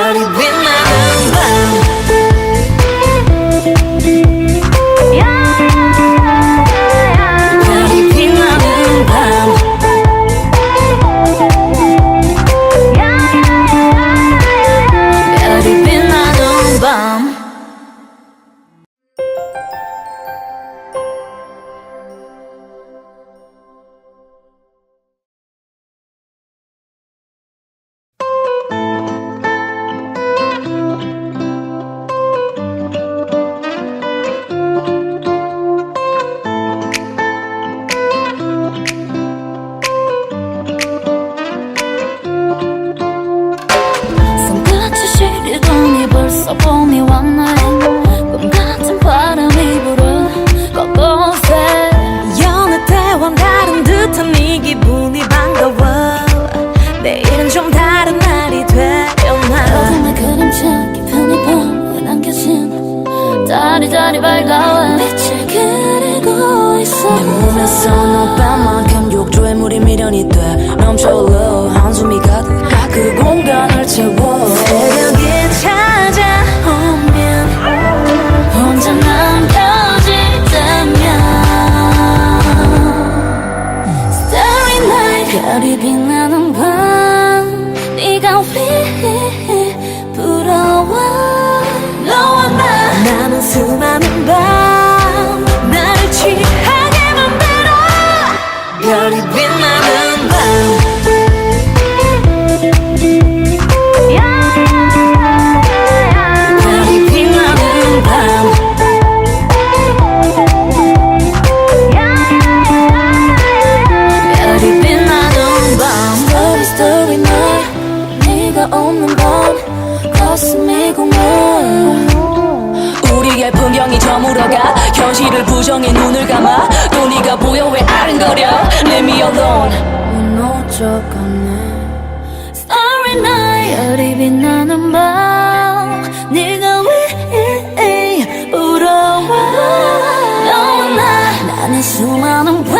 별 벌써 봄이 왔네 꿈 같은 바람이 불어 곳곳에. 여느 때와 다른 듯한 네 기분이 반가워. 내일은 좀 다른 날이 되려나. 어둠의 그림자 깊은 이밤에 남겨진 자리 자리 밝아와. 빛을 그리고 있어. 내 몸에서 너만 별이 빛나는 밤 네가 위 네가 없는 밤 가슴이 공허 우리의 풍경이 저물어가 현실을 부정해 눈을 감아 또 네가 보여 왜 아른거려? Leave me alone. 무너져가네. Starry night. 별이 빛나는 밤 네가 왜 부러워 너와 나 나는 수많은 밤